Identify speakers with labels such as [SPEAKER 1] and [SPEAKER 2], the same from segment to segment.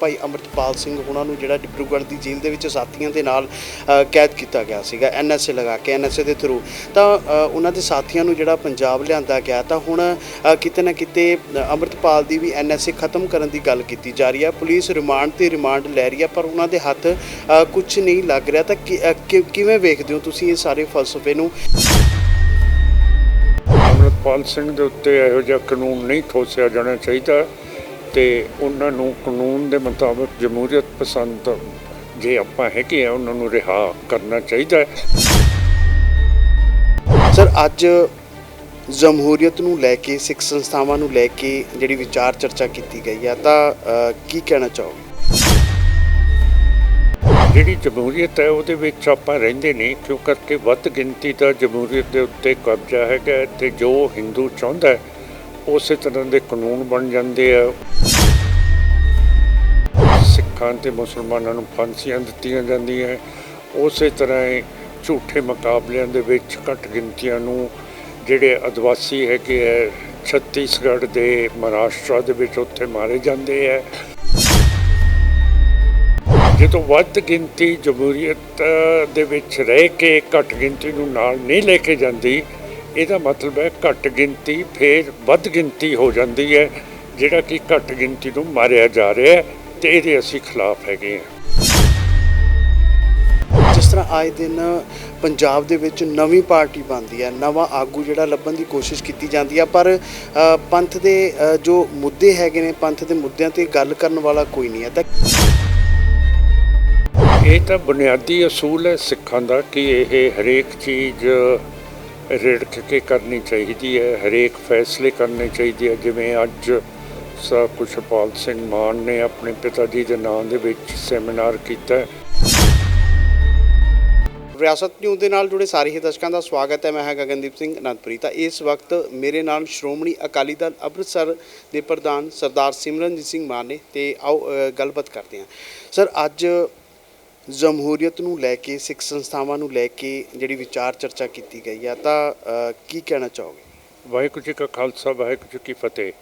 [SPEAKER 1] ਭਾਈ ਅਮਰਤਪਾਲ ਸਿੰਘ ਉਹਨਾਂ ਨੂੰ ਜਿਹੜਾ ਡਿਬਰੂਗੜ੍ਹ ਦੀ ਜੇਲ੍ਹ ਦੇ ਵਿੱਚ ਸਾਥੀਆਂ ਦੇ ਨਾਲ ਕੈਦ ਕੀਤਾ ਗਿਆ ਸੀਗਾ ਐਨਐਸਏ ਲਗਾ ਕੇ ਐਨਐਸਏ ਦੇ ਥਰੂ ਤਾਂ ਉਹਨਾਂ ਦੇ ਸਾਥੀਆਂ ਨੂੰ ਜਿਹੜਾ ਪੰਜਾਬ ਲਿਆਂਦਾ ਗਿਆ ਤਾਂ ਹੁਣ ਕਿਤੇ ਨਾ ਕਿਤੇ ਅ, ਅਮਰਤਪਾਲ ਦੀ ਵੀ ਐਨਐਸਏ ਖਤਮ ਕਰਨ ਦੀ ਗੱਲ ਕੀਤੀ ਜਾ ਰਹੀ ਹੈ ਪੁਲਿਸ ਰਿਮਾਂਡ ਤੇ ਰਿਮਾਂਡ ਲੈ ਰਹੀ ਹੈ ਪਰ ਉਹਨਾਂ ਦੇ ਹੱਥ ਕੁਝ ਨਹੀਂ ਲੱਗ ਰਿਹਾ। ਤਾਂ ਕਿਵੇਂ ਵੇਖਦੇ ਹੋ ਤੁਸੀਂ ਇਹ ਸਾਰੇ ਫਲਸਫੇ ਨੂੰ?
[SPEAKER 2] ਅਮਰਪਾਲ ਸਿੰਘ ਦੇ ਉੱਤੇ ਇਹੋ ਜਿਹਾ ਕਾਨੂੰਨ ਨਹੀਂ ਥੋਸਿਆ ਜਾਣਾ ਚਾਹੀਦਾ। ਤੇ ਉਹਨਾਂ ਨੂੰ ਕਾਨੂੰਨ ਦੇ ਮੁਤਾਬਕ ਜਮਹੂਰੀਅਤ ਪਸੰਦ ਜੇ ਆਪਾਂ ਹੈਗੇ ਆ ਉਹਨਾਂ ਨੂੰ ਰਿਹਾ ਕਰਨਾ ਚਾਹੀਦਾ ਹੈ।
[SPEAKER 1] ਸਰ ਅੱਜ ਜਮਹੂਰੀਅਤ ਨੂੰ ਲੈ ਕੇ ਸਿੱਖ ਸੰਸਥਾਵਾਂ ਨੂੰ ਲੈ ਕੇ ਜਿਹੜੀ ਵਿਚਾਰ ਚਰਚਾ ਕੀਤੀ ਗਈ ਹੈ ਤਾਂ ਕੀ ਕਹਿਣਾ ਚਾਹੋਗੇ?
[SPEAKER 2] ਜਿਹੜੀ ਜਮਹੂਰੀਅਤ ਹੈ ਉਹਦੇ ਵਿੱਚ ਆਪਾਂ ਰਹਿੰਦੇ ਨਹੀਂ ਕਿਉਂ ਕਰਕੇ ਵੱਧ ਗਿਣਤੀ ਦਾ ਜਮਹੂਰੀਅਤ ਦੇ ਉੱਤੇ ਕਬਜ਼ਾ ਹੈਗਾ ਤੇ ਜੋ ਹਿੰਦੂ ਚਾਹੁੰਦਾ ਉਸੇ ਤਰ੍ਹਾਂ ਦੇ ਕਾਨੂੰਨ ਬਣ ਜਾਂਦੇ ਆ। ਸਿੱਖਾਂ ਤੇ ਮੁਸਲਮਾਨਾਂ ਨੂੰ ਫਾਂਸੀਆਂ ਦਿੱਤੀਆਂ ਜਾਂਦੀਆਂ ਉਸੇ ਤਰ੍ਹਾਂ ਹੀ ਝੂਠੇ ਮੁਕਾਬਲਿਆਂ ਦੇ ਵਿੱਚ ਘੱਟ ਗਿਣਤੀਆਂ ਨੂੰ ਜਿਹੜੇ ਆਦਿਵਾਸੀ ਹੈਗੇ ਹੈ, ਛੱਤੀਸਗੜ੍ਹ ਦੇ ਮਹਾਰਾਸ਼ਟਰ ਦੇ ਵਿੱਚ ਉੱਥੇ ਮਾਰੇ ਜਾਂਦੇ ਹੈ। ਜਦੋਂ ਵੱਧ ਗਿਣਤੀ ਜਮਹੂਰੀਅਤ ਦੇ ਵਿੱਚ ਰਹਿ ਕੇ ਘੱਟ ਗਿਣਤੀ ਨੂੰ ਨਾਲ ਨਹੀਂ ਲੈ ਕੇ ਜਾਂਦੀ, ਇਹਦਾ ਮਤਲਬ ਹੈ ਘੱਟ ਗਿਣਤੀ ਫਿਰ ਵੱਧ ਗਿਣਤੀ ਹੋ ਜਾਂਦੀ ਹੈ, ਜਿਹੜਾ ਕਿ ਘੱਟ ਗਿਣਤੀ ਨੂੰ ਮਾਰਿਆ ਜਾ ਰਿਹਾ ਹੈ। ਤੇ ਇਹਦੇ ਅਸੀਂ ਖਿਲਾਫ ਹੈਗੇ ਹਾਂ।
[SPEAKER 1] ਜਿਸ ਤਰ੍ਹਾਂ ਆਏ ਦਿਨ ਪੰਜਾਬ ਦੇ ਵਿੱਚ ਨਵੀਂ ਪਾਰਟੀ ਬਣਦੀ ਹੈ ਨਵਾਂ ਆਗੂ ਜਿਹੜਾ ਲੱਭਣ ਦੀ ਕੋਸ਼ਿਸ਼ ਕੀਤੀ ਜਾਂਦੀ ਹੈ ਪਰ ਅ, ਪੰਥ ਦੇ ਅ, ਜੋ ਮੁੱਦੇ ਹੈਗੇ ਨੇ ਪੰਥ ਦੇ ਮੁੱਦਿਆਂ ਤੇ ਗੱਲ ਕਰਨ ਵਾਲਾ ਕੋਈ ਨਹੀਂ ਹੈ। ਤਾਂ
[SPEAKER 2] ਇਹ ਤਾਂ ਬੁਨਿਆਦੀ ਅਸੂਲ ਹੈ ਸਿੱਖਾਂ ਦਾ ਕਿ ਇਹ ਹਰੇਕ ਚੀਜ਼ ਰਿੜਕ ਕੇ ਕਰਨੀ ਚਾਹੀਦੀ ਹੈ ਹਰੇਕ ਫੈਸਲੇ ਕਰਨੇ ਚਾਹੀਦੇ ਹੈ ਜਿਵੇਂ ਅੱਜ ਸਾ ਕੁਸ਼ਪਾਲ ਸਿੰਘ ਮਾਨ ਨੇ ਆਪਣੇ ਪਿਤਾ ਜੀ ਦੇ ਨਾਂ ਦੇ ਵਿੱਚ ਸੈਮੀਨਾਰ ਕੀਤਾ ਹੈ।
[SPEAKER 1] ਵਿਰਾਸਤ ਨਿਊਜ਼ ਦੇ ਨਾਲ ਜੁੜੇ ਸਾਰੇ ਹੀ ਦਰਸ਼ਕਾਂ ਦਾ ਸਵਾਗਤ ਹੈ। ਮੈਂ ਹਾਂ ਗਗਨਦੀਪ ਸਿੰਘ ਅਨੰਦਪੁਰੀ ਤਾਂ ਇਸ ਵਕਤ ਮੇਰੇ ਨਾਲ ਸ਼੍ਰੋਮਣੀ ਅਕਾਲੀ ਦਲ ਅੰਮ੍ਰਿਤਸਰ ਦੇ ਪ੍ਰਧਾਨ ਸਰਦਾਰ ਸਿਮਰਨਜੀਤ ਸਿੰਘ ਮਾਨ ਨੇ ਤੇ ਆਓ ਗੱਲਬਾਤ ਕਰਦੇ ਹਾਂ। ਸਰ ਅੱਜ ਜਮਹੂਰੀਅਤ ਨੂੰ ਲੈ ਕੇ ਸਿੱਖ ਸੰਸਥਾਵਾਂ ਨੂੰ ਲੈ ਕੇ ਜਿਹੜੀ ਵਿਚਾਰ ਚਰਚਾ ਕੀਤੀ ਗਈ ਹੈ ਤਾਂ ਕੀ ਕਹਿਣਾ ਚਾਹੋਗੇ?
[SPEAKER 2] ਵਾਹਿਗੁਰੂ ਜੀ ਕਾ ਖਾਲਸਾ ਵਾਹਿਗੁਰੂ ਜੀ ਕੀ ਫਤਿਹ।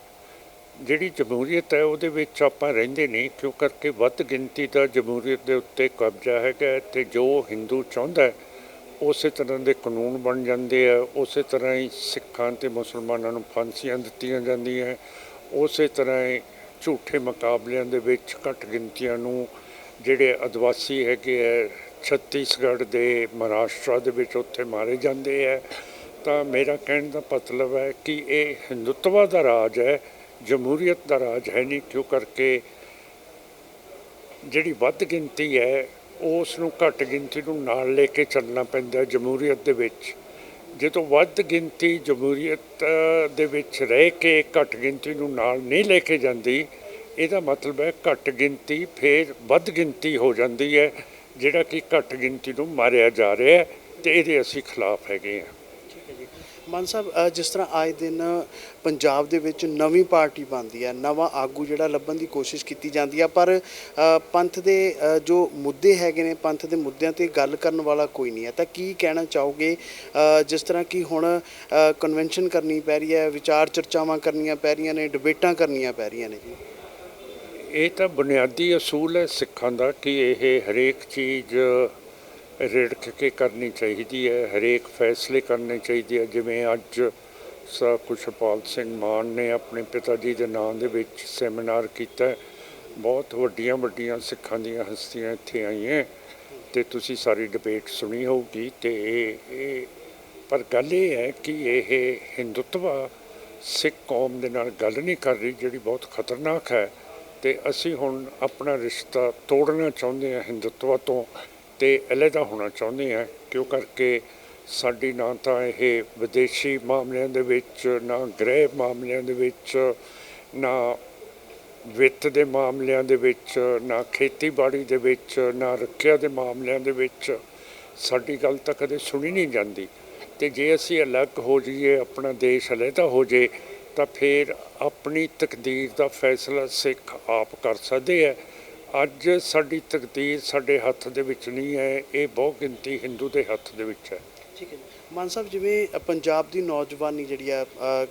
[SPEAKER 2] ਜਿਹੜੀ ਜਮਹੂਰੀਅਤ ਹੈ ਉਹਦੇ ਵਿੱਚ ਆਪਾਂ ਰਹਿੰਦੇ ਨਹੀਂ, ਕਿਉਂ ਕਰਕੇ ਵੱਧ ਗਿਣਤੀ ਦਾ ਜਮਹੂਰੀਅਤ ਦੇ ਉੱਤੇ ਕਬਜ਼ਾ ਹੈਗਾ ਤੇ ਜੋ ਹਿੰਦੂ ਚਾਹੁੰਦਾ ਉਸੇ ਤਰ੍ਹਾਂ ਦੇ ਕਾਨੂੰਨ ਬਣ ਜਾਂਦੇ ਆ, ਉਸੇ ਤਰ੍ਹਾਂ ਹੀ ਸਿੱਖਾਂ ਤੇ ਮੁਸਲਮਾਨਾਂ ਨੂੰ ਫਾਂਸੀਆਂ ਦਿੱਤੀਆਂ ਜਾਂਦੀਆਂ ਉਸੇ ਤਰ੍ਹਾਂ ਹੀ ਝੂਠੇ ਮੁਕਾਬਲਿਆਂ ਦੇ ਵਿੱਚ ਘੱਟ ਗਿਣਤੀਆਂ ਨੂੰ ਜਿਹੜੇ ਆਦਿਵਾਸੀ ਹੈਗੇ ਹੈ ਛੱਤੀਸਗੜ੍ਹ ਦੇ ਮਹਾਰਾਸ਼ਟਰ ਦੇ ਵਿੱਚ ਉੱਥੇ ਮਾਰੇ ਜਾਂਦੇ ਹੈ ਤਾਂ ਮੇਰਾ ਕਹਿਣ ਦਾ ਮਤਲਬ ਹੈ ਕਿ ਇਹ ਹਿੰਦੁੱਤਵਾ ਦਾ ਰਾਜ ਹੈ ਜਮਹੂਰੀਅਤ ਦਾ ਰਾਜ ਹੈ ਨਹੀਂ, ਕਿਉਂ ਕਰਕੇ ਜਿਹੜੀ ਵੱਧ ਗਿਣਤੀ ਹੈ, ਉਸ ਨੂੰ ਘੱਟ ਗਿਣਤੀ ਨੂੰ ਨਾਲ ਲੈ ਕੇ ਚੱਲਣਾ ਪੈਂਦਾ ਜਮਹੂਰੀਅਤ ਦੇ ਵਿੱਚ। ਜਦੋਂ ਵੱਧ ਗਿਣਤੀ ਜਮਹੂਰੀਅਤ ਦੇ ਵਿੱਚ ਰਹਿ ਕੇ ਘੱਟ ਗਿਣਤੀ ਨੂੰ ਨਾਲ ਨਹੀਂ ਲੈ ਕੇ ਜਾਂਦੀ, ਇਹਦਾ ਮਤਲਬ ਹੈ ਘੱਟ ਗਿਣਤੀ ਫਿਰ ਵੱਧ ਗਿਣਤੀ ਹੋ ਜਾਂਦੀ ਹੈ, ਜਿਹੜਾ ਕਿ ਘੱਟ ਗਿਣਤੀ ਨੂੰ ਮਾਰਿਆ ਜਾ ਰਿਹਾ ਹੈ ਤੇ ਇਹਦੇ ਅਸੀਂ ਖਿਲਾਫ ਹੈਗੇ ਹਾਂ।
[SPEAKER 1] ਮਾਨ ਸਾਹਿਬ ਅ, ਜਿਸ ਤਰ੍ਹਾਂ ਆਏ ਦਿਨ ਪੰਜਾਬ ਦੇ ਵਿੱਚ ਨਵੀਂ ਪਾਰਟੀ ਬਣਦੀ ਹੈ ਨਵਾਂ ਆਗੂ ਜਿਹੜਾ ਲੱਭਣ ਦੀ ਕੋਸ਼ਿਸ਼ ਕੀਤੀ ਜਾਂਦੀ ਹੈ ਪਰ ਅ, ਪੰਥ ਦੇ ਅ, ਜੋ ਮੁੱਦੇ ਹੈਗੇ ਨੇ ਪੰਥ ਦੇ ਮੁੱਦਿਆਂ ਤੇ ਗੱਲ ਕਰਨ ਵਾਲਾ ਕੋਈ ਨਹੀਂ ਹੈ। ਤਾਂ ਕੀ ਕਹਿਣਾ ਚਾਹੋਗੇ ਅ, ਜਿਸ ਤਰ੍ਹਾਂ ਕਿ ਹੁਣ ਕਨਵੈਨਸ਼ਨ ਕਰਨੀ ਪੈ ਰਹੀ ਹੈ ਵਿਚਾਰ ਚਰਚਾਵਾਂ ਕਰਨੀਆਂ ਪੈ ਰਹੀਆਂ ਨੇ ਡਿਬੇਟਾਂ ਕਰਨੀਆਂ ਪੈ ਰਹੀਆਂ ਨੇ ਜੀ?
[SPEAKER 2] ਇਹ ਤਾਂ ਬੁਨਿਆਦੀ ਅਸੂਲ ਹੈ ਸਿੱਖਾਂ ਦਾ ਕਿ ਇਹ ਹਰੇਕ ਚੀਜ਼ ਰਿੜਕ ਕੇ ਕਰਨੀ ਚਾਹੀਦੀ ਹੈ, ਹਰੇਕ ਫੈਸਲੇ ਕਰਨੇ ਚਾਹੀਦੇ ਆ, ਜਿਵੇਂ ਅੱਜ ਸਾ ਕੁਸ਼ਪਾਲ ਸਿੰਘ ਮਾਨ ਨੇ ਆਪਣੇ ਪਿਤਾ ਜੀ ਦੇ ਨਾਂ ਦੇ ਵਿੱਚ ਸੈਮੀਨਾਰ ਕੀਤਾ ਬਹੁਤ ਵੱਡੀਆਂ ਵੱਡੀਆਂ ਸਿੱਖਾਂ ਦੀਆਂ ਹਸਤੀਆਂ ਇੱਥੇ ਆਈਆਂ ਤੇ ਤੁਸੀਂ ਸਾਰੀ ਡਿਬੇਟ ਸੁਣੀ ਹੋਊਗੀ ਤੇ ਇਹ ਇਹ ਪਰ ਗੱਲ ਇਹ ਹੈ ਕਿ ਇਹ ਹਿੰਦੁੱਤਵਾ ਸਿੱਖ ਕੌਮ ਦੇ ਨਾਲ ਗੱਲ ਨਹੀਂ ਕਰ ਰਹੀ, ਜਿਹੜੀ ਬਹੁਤ ਖਤਰਨਾਕ ਹੈ ਤੇ ਅਸੀਂ ਹੁਣ ਆਪਣਾ ਰਿਸ਼ਤਾ ਤੋੜਨਾ ਚਾਹੁੰਦੇ ਹਾਂ ਹਿੰਦੁੱਤਵਾ ਤੋਂ। ਤੇ ਅਲੱਗਾ ਹੋਣਾ ਚਾਹੁੰਦੇ ਹਾਂ ਕਿਉਂ ਕਰਕੇ ਸਾਡੀ ਨਾ ਤਾਂ ਇਹ ਵਿਦੇਸ਼ੀ ਮਾਮਲਿਆਂ ਦੇ ਵਿੱਚ, ਨਾ ਗ੍ਰਹਿ ਮਾਮਲਿਆਂ ਦੇ ਵਿੱਚ, ਨਾ ਵਿੱਤ ਦੇ ਮਾਮਲਿਆਂ ਦੇ ਵਿੱਚ, ਨਾ ਖੇਤੀਬਾੜੀ ਦੇ ਵਿੱਚ, ਨਾ ਰੱਖਿਆ ਦੇ ਮਾਮਲਿਆਂ ਦੇ ਵਿੱਚ ਸਾਡੀ ਗੱਲ ਤਾਂ ਕਦੇ ਸੁਣੀ ਨਹੀਂ ਜਾਂਦੀ। ਤੇ ਜੇ ਅਸੀਂ ਅਲੱਗ ਹੋ ਜਾਈਏ, ਆਪਣਾ ਦੇਸ਼ ਅਲੱਗਾ ਹੋ ਜੇ, ਤਾਂ ਫਿਰ ਆਪਣੀ ਤਕਦੀਰ ਦਾ ਫੈਸਲਾ ਸਿੱਖ ਆਪ ਕਰ ਸਕਦੇ ਹੈ ਅੱਜ ਸਾਡੀ ਤਕਦੀਰ ਸਾਡੇ ਹੱਥ ਦੇ ਵਿੱਚ ਨਹੀਂ ਹੈ, ਇਹ ਬਹੁ ਗਿਣਤੀ ਹਿੰਦੂ ਦੇ ਹੱਥ ਦੇ ਵਿੱਚ ਹੈ।
[SPEAKER 1] ਠੀਕ ਹੈ ਮਾਨ ਸਾਹਿਬ ਜਿਵੇਂ ਪੰਜਾਬ ਦੀ ਨੌਜਵਾਨੀ ਜਿਹੜੀ ਆ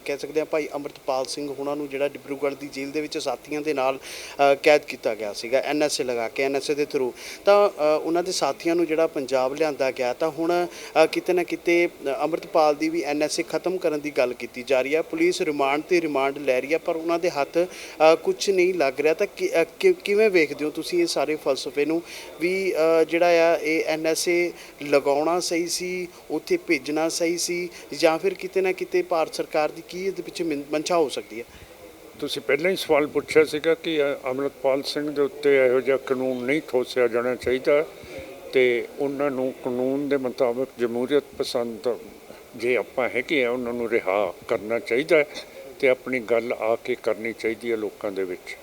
[SPEAKER 1] ਕਹਿ ਸਕਦੇ ਆ ਭਾਈ ਅਮਰਤਪਾਲ ਸਿੰਘ ਉਹਨਾਂ ਨੂੰ ਜਿਹੜਾ ਡਿਬਰੂਗੜ੍ਹ ਦੀ ਜੇਲ੍ਹ ਦੇ ਵਿੱਚ ਸਾਥੀਆਂ ਦੇ ਨਾਲ ਕੈਦ ਕੀਤਾ ਗਿਆ ਸੀਗਾ ਐਨਐਸਏ ਲਗਾ ਕੇ ਐਨਐਸਏ ਦੇ ਥਰੂ ਤਾਂ ਉਹਨਾਂ ਦੇ ਸਾਥੀਆਂ ਨੂੰ ਜਿਹੜਾ ਪੰਜਾਬ ਲਿਆਂਦਾ ਗਿਆ ਤਾਂ ਹੁਣ ਕਿਤੇ ਨਾ ਕਿਤੇ ਅ, ਅਮਰਤਪਾਲ ਦੀ ਵੀ ਐਨਐਸਏ ਖਤਮ ਕਰਨ ਦੀ ਗੱਲ ਕੀਤੀ ਜਾ ਰਹੀ ਹੈ ਪੁਲਿਸ ਰਿਮਾਂਡ ਤੇ ਰਿਮਾਂਡ ਲੈ ਰਹੀ ਹੈ ਪਰ ਉਹਨਾਂ ਦੇ ਹੱਥ ਕੁਝ ਨਹੀਂ ਲੱਗ ਰਿਹਾ। ਤਾਂ ਕਿ- ਕਿਵੇਂ ਵੇਖਦੇ ਹੋ ਤੁਸੀਂ ਇਹ ਸਾਰੇ ਫਲਸਫੇ ਨੂੰ ਵੀ ਜਿਹੜਾ ਆ ਇਹ ਐਨਐਸਏ ਲਗਾਉਣਾ ਸਹੀ ਸੀ ਉੱਥੇ ਭੇਜ ਭੇਜਣਾ ਸਹੀ ਸੀ ਜਾਂ ਫਿਰ ਕਿਤੇ ਨਾ ਕਿਤੇ ਭਾਰਤ ਸਰਕਾਰ ਦੀ ਕੀ ਇਹਦੇ ਪਿੱਛੇ ਮਨ- ਮਨਸ਼ਾ ਹੋ ਸਕਦੀ ਹੈ?
[SPEAKER 2] ਤੁਸੀਂ ਪਹਿਲਾਂ ਹੀ ਸਵਾਲ ਪੁੱਛਿਆ ਸੀਗਾ ਕਿ ਅ, ਅਮਰਤਪਾਲ ਸਿੰਘ ਦੇ ਉੱਤੇ ਇਹੋ ਜਿਹਾ ਕਾਨੂੰਨ ਨਹੀਂ ਠੋਸਿਆ ਜਾਣਾ ਚਾਹੀਦਾ ਤੇ ਉਹਨਾਂ ਨੂੰ ਕਾਨੂੰਨ ਦੇ ਮੁਤਾਬਕ ਜਮਹੂਰੀਅਤ ਪਸੰਦ ਜੇ ਆਪਾਂ ਹੈਗੇ ਆ ਉਹਨਾਂ ਨੂੰ ਰਿਹਾ ਕਰਨਾ ਚਾਹੀਦਾ ਹੈ ਤੇ ਆਪਣੀ ਗੱਲ ਆ ਕੇ ਕਰਨੀ ਚਾਹੀਦੀ ਹੈ ਲੋਕਾਂ ਦੇ ਵਿੱਚ।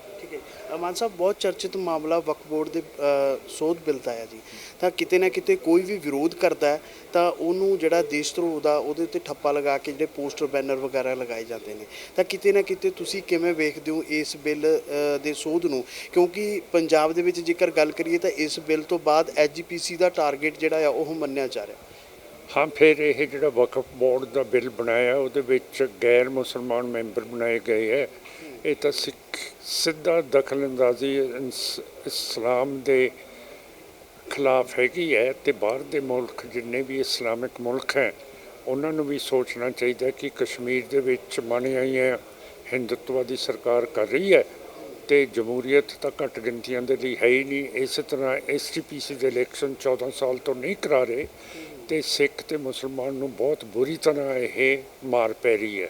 [SPEAKER 1] ਮਾਨ ਸਾਹਿਬ, ਬਹੁਤ ਚਰਚਿਤ ਮਾਮਲਾ ਵਕਫ ਬੋਰਡ ਦੇ ਸੋਧ ਬਿੱਲ ਦਾ ਹੈ ਜੀ। ਤਾਂ ਕਿਤੇ ਨਾ ਕਿਤੇ ਕੋਈ ਵੀ ਵਿਰੋਧ ਕਰਦਾ ਤਾਂ ਉਹਨੂੰ ਜਿਹੜਾ ਦੇਸ਼ ਧਰੋਹ ਦਾ, ਉਹਦੇ ਉੱਤੇ ਠੱਪਾ ਲਗਾ ਕੇ ਜਿਹੜੇ ਪੋਸਟਰ, ਬੈਨਰ ਵਗੈਰਾ ਲਗਾਏ ਜਾਂਦੇ ਨੇ। ਤਾਂ ਕਿਤੇ ਨਾ ਕਿਤੇ ਤੁਸੀਂ ਕਿਵੇਂ ਵੇਖਦੇ ਹੋ ਇਸ ਬਿੱਲ ਦੇ ਸੋਧ ਨੂੰ? ਕਿਉਂਕਿ ਪੰਜਾਬ ਦੇ ਵਿੱਚ ਜੇਕਰ ਗੱਲ ਕਰੀਏ ਤਾਂ ਇਸ ਬਿੱਲ ਤੋਂ ਬਾਅਦ ਐਜੀਪੀਸੀ ਦਾ ਟਾਰਗੇਟ ਜਿਹੜਾ ਆ, ਉਹ ਮੰਨਿਆ ਜਾ ਰਿਹਾ।
[SPEAKER 2] ਹਾਂ, ਫਿਰ ਇਹ ਜਿਹੜਾ ਵਕਫ ਬੋਰਡ ਦਾ ਬਿੱਲ ਬਣਾਇਆ, ਉਹਦੇ ਵਿੱਚ ਗੈਰ ਮੁਸਲਮਾਨ ਮੈਂਬਰ ਬਣਾਏ ਗਏ ਹੈ। ਇਹ ਤਾਂ ਸਿੱਖ ਸਿੱਧਾ ਦਖਲਅੰਦਾਜ਼ੀ ਇਨਸ- ਇਸਲਾਮ ਦੇ ਖਿਲਾਫ ਹੈਗੀ ਹੈ ਤੇ ਬਾਹਰ ਦੇ ਮੁਲਕ ਜਿੰਨੇ ਵੀ ਇਸਲਾਮਿਕ ਮੁਲਕ ਹੈ, ਉਹਨਾਂ ਨੂੰ ਵੀ ਸੋਚਣਾ ਚਾਹੀਦਾ ਕਿ ਕਸ਼ਮੀਰ ਦੇ ਵਿੱਚ ਮਾਨੀ ਆਈਆਂ ਦੀ ਸਰਕਾਰ ਕਰ ਰਹੀ ਹੈ ਤੇ ਜਮਹੂਰੀਅਤ ਤਾਂ ਘੱਟ ਗਿਣਤੀਆਂ ਦੇ ਲਈ ਹੈ ਹੀ ਨਹੀਂ, ਇਸੇ ਤਰ੍ਹਾਂ ਐਸਟੀਪੀਸੀ ਦੇ ਇਲੈਕਸ਼ਨ 14 ਸਾਲ ਤੋਂ ਨਹੀਂ ਕਰਾ ਰਹੇ ਤੇ ਸਿੱਖ ਤੇ ਮੁਸਲਮਾਨ ਨੂੰ ਬਹੁਤ ਬੁਰੀ ਤਰ੍ਹਾਂ ਇਹ ਮਾਰ ਪੈ ਰਹੀ ਹੈ।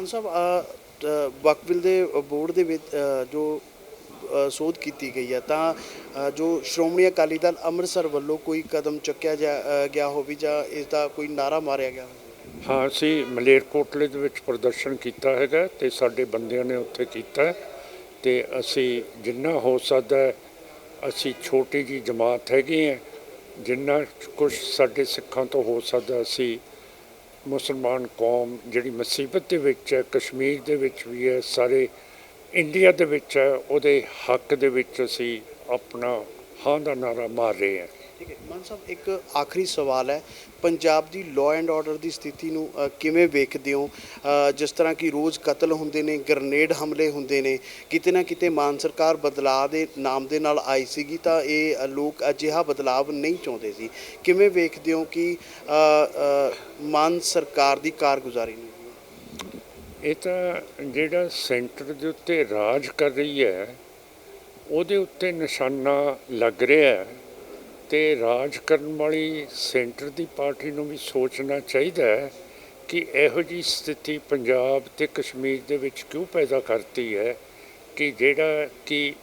[SPEAKER 1] ਮਾਨ ਸਾਹਿਬ ਅ, ਅ, ਦੇ ਬੋਰਡ ਦੇ ਵਿੱਚ ਜੋ ਸੋਧ ਕੀਤੀ ਗਈ ਹੈ ਤਾਂ ਜੋ ਸ਼੍ਰੋਮਣੀ ਅਕਾਲੀ ਦਲ ਅੰਮ੍ਰਿਤਸਰ ਵੱਲੋਂ ਕੋਈ ਕਦਮ ਚੁੱਕਿਆ ਜਾ ਗਿਆ ਹੋਵੇ ਜਾਂ ਇਸ ਦਾ ਕੋਈ ਨਾਰਾ ਮਾਰਿਆ ਗਿਆ ਹੋਵੇ?
[SPEAKER 2] ਹਾਂ ਅਸੀਂ ਮਲੇਰਕੋਟਲੇ ਦੇ ਵਿੱਚ ਪ੍ਰਦਰਸ਼ਨ ਕੀਤਾ ਹੈਗਾ ਤੇ ਸਾਡੇ ਬੰਦਿਆਂ ਨੇ ਉੱਥੇ ਕੀਤਾ ਹੈ ਤੇ ਅਸੀਂ ਜਿੰਨਾ ਹੋ ਸਕਦਾ ਅਸੀਂ ਛੋਟੀ ਜੀ ਜਮਾਤ ਹੈਗੀ ਹੈ ਜਿੰਨਾ ਕੁਝ ਸਾਡੇ ਸਿੱਖਾਂ ਤੋਂ ਹੋ ਸਕਦਾ ਅਸੀਂ ਮੁਸਲਮਾਨ ਕੌਮ ਜਿਹੜੀ ਮੁਸੀਬਤ ਦੇ ਵਿੱਚ ਹੈ, ਕਸ਼ਮੀਰ ਦੇ ਵਿੱਚ ਵੀ ਹੈ, ਸਾਰੇ ਇੰਡੀਆ ਦੇ ਵਿੱਚ ਹੈ, ਉਹਦੇ ਹੱਕ ਦੇ ਵਿੱਚ ਅਸੀਂ ਆਪਣਾ ਹਾਂ ਦਾ ਨਾਰਾ ਮਾਰ ਰਹੇ ਹਾਂ।
[SPEAKER 1] ਠੀਕ ਹੈ ਮਾਨ ਸਾਹਿਬ ਇੱਕ ਆਖਰੀ ਸਵਾਲ ਹੈ ਪੰਜਾਬ ਦੀ ਲਾਅ ਐਂਡ ਆਰਡਰ ਦੀ ਸਥਿਤੀ ਨੂੰ ਅ, ਕਿਵੇਂ ਵੇਖਦੇ ਹੋ? ਅ, ਜਿਸ ਤਰ੍ਹਾਂ ਕਿ ਰੋਜ਼ ਕਤਲ ਹੁੰਦੇ ਨੇ ਗ੍ਰਨੇਡ ਹਮਲੇ ਹੁੰਦੇ ਨੇ ਕਿਤੇ ਨਾ ਕਿਤੇ ਮਾਨ ਸਰਕਾਰ ਬਦਲਾਅ ਦੇ ਨਾਮ ਦੇ ਨਾਲ ਆਈ ਸੀਗੀ ਤਾਂ ਇਹ ਅ, ਲੋਕ ਅਜਿਹਾ ਬਦਲਾਵ ਨਹੀਂ ਚਾਹੁੰਦੇ ਸੀ। ਕਿਵੇਂ ਵੇਖਦੇ ਹੋ ਕਿ ਅ, ਅ, ਮਾਨ ਸਰਕਾਰ ਦੀ ਕਾਰਗੁਜ਼ਾਰੀ ਨੂੰ?
[SPEAKER 2] ਇਹ ਤਾਂ ਜਿਹੜਾ ਸੈਂਟਰ ਦੇ ਉੱਤੇ ਰਾਜ ਕਰ ਰਹੀ ਹੈ ਉਹਦੇ ਉੱਤੇ ਨਿਸ਼ਾਨਾ ਲੱਗ ਰਿਹਾ ਹੈ। ਤੇ ਰਾਜ ਕਰਨ ਵਾਲੀ ਸੈਂਟਰ ਦੀ ਪਾਰਟੀ ਨੂੰ ਵੀ ਸੋਚਣਾ ਚਾਹੀਦਾ ਹੈ ਕਿ ਇਹੋ ਜੀ ਸਥਿਤੀ ਪੰਜਾਬ ਤੇ ਕਸ਼ਮੀਰ ਦੇ ਵਿੱਚ ਕਿਉਂ ਪੈਦਾ ਕਰਤੀ ਹੈ ਕਿ ਜਿਹੜਾ ਕਿ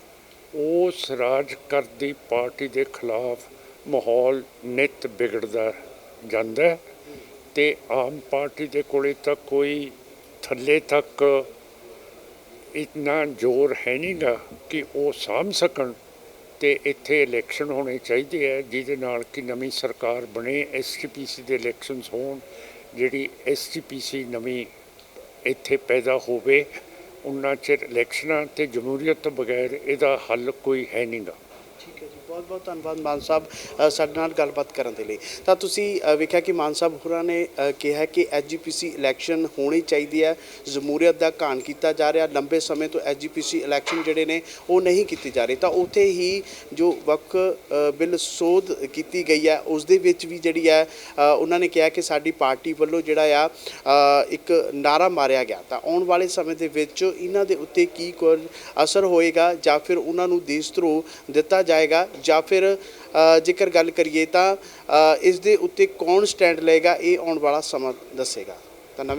[SPEAKER 2] ਉਸ ਰਾਜ ਕਰਦੀ ਪਾਰਟੀ ਦੇ ਖਿਲਾਫ ਮਾਹੌਲ ਨਿਤ ਵਿਗੜਦਾ ਜਾਂਦਾ ਹੈ ਤੇ ਆਮ ਪਾਰਟੀ ਦੇ ਕੋਲੇ ਤਾਂ ਕੋਈ ਥੱਲੇ ਤੱਕ ਇਤਨਾ ਜ਼ੋਰ ਹੈ ਨਹੀਂਗਾ ਕਿ ਉਹ ਸਾਂਭ ਸਕਣ। ਤੇ ਇੱਥੇ ਇਲੈਕਸ਼ਨ ਹੋਣੇ ਚਾਹੀਦੇ ਹੈ ਜਿਹਦੇ ਨਾਲ ਕਿ ਨਵੀਂ ਸਰਕਾਰ ਬਣੇ ਐਸਟੀਪੀਸੀ ਦੇ ਇਲੈਕਸ਼ਨਸ ਹੋਣ, ਜਿਹੜੀ ਐਸਟੀਪੀਸੀ ਨਵੀਂ ਇੱਥੇ ਪੈਦਾ ਹੋਵੇ, ਉਹਨਾਂ ਚਿਰ ਇਲੈਕਸ਼ਨਾਂ ਤੇ ਜਮਹੂਰੀਅਤ ਤੋਂ ਬਗੈਰ ਇਹਦਾ ਹੱਲ ਕੋਈ ਹੈ ਨਹੀਂਗਾ
[SPEAKER 1] ਠੀਕ ਬਹੁਤ ਬਹੁਤ ਧੰਨਵਾਦ ਮਾਨ ਸਾਹਿਬ ਸਾਡੇ ਨਾਲ ਗੱਲਬਾਤ ਕਰਨ ਦੇ ਲਈ। ਤਾਂ ਤੁਸੀਂ ਵੇਖਿਆ ਕਿ ਮਾਨ ਸਾਹਿਬ ਹੋਰਾਂ ਨੇ ਕਿਹਾ ਕਿ ਐਜੀਪੀਸੀ ਇਲੈਕਸ਼ਨ ਹੋਣੀ ਚਾਹੀਦੀ ਹੈ ਜਮਹੂਰੀਅਤ ਦਾ ਘਾਣ ਕੀਤਾ ਜਾ ਰਿਹਾ, ਲੰਬੇ ਸਮੇਂ ਤੋਂ ਐਜੀਪੀਸੀ ਇਲੈਕਸ਼ਨ ਜਿਹੜੇ ਨੇ, ਉਹ ਨਹੀਂ ਕੀਤੀ ਜਾ ਰਹੀ। ਤਾਂ ਉੱਥੇ ਹੀ ਜੋ ਵਕ ਬਿੱਲ ਸੋਧ ਕੀਤੀ ਗਈ ਹੈ, ਉਸ ਦੇ ਵਿੱਚ ਵੀ ਜਿਹੜੀ ਹੈ ਉਹਨਾਂ ਨੇ ਕਿਹਾ ਕਿ ਸਾਡੀ ਪਾਰਟੀ ਵੱਲੋਂ ਜਿਹੜਾ ਆ ਇੱਕ ਨਾਰਾ ਮਾਰਿਆ ਗਿਆ। ਤਾਂ ਆਉਣ ਵਾਲੇ ਸਮੇਂ ਦੇ ਵਿੱਚ ਇਹਨਾਂ ਦੇ ਉੱਤੇ ਕੀ ਕੁਝ ਅਸਰ ਹੋਏਗਾ ਜਾਂ ਫਿਰ ਉਹਨਾਂ ਨੂੰ ਦੇਸ਼ ਧਰੋ ਦਿੱਤਾ ਜਾਏਗਾ ਜਾਂ ਫਿਰ ਜੇਕਰ ਗੱਲ ਕਰੀਏ ਤਾਂ ਇਸ ਦੇ ਉੱਤੇ ਕੌਣ ਸਟੈਂਡ ਲਏਗਾ, ਇਹ ਆਉਣ ਵਾਲਾ ਸਮਾਂ ਦੱਸੇਗਾ। ਤਾਂ ਨਵੇਂ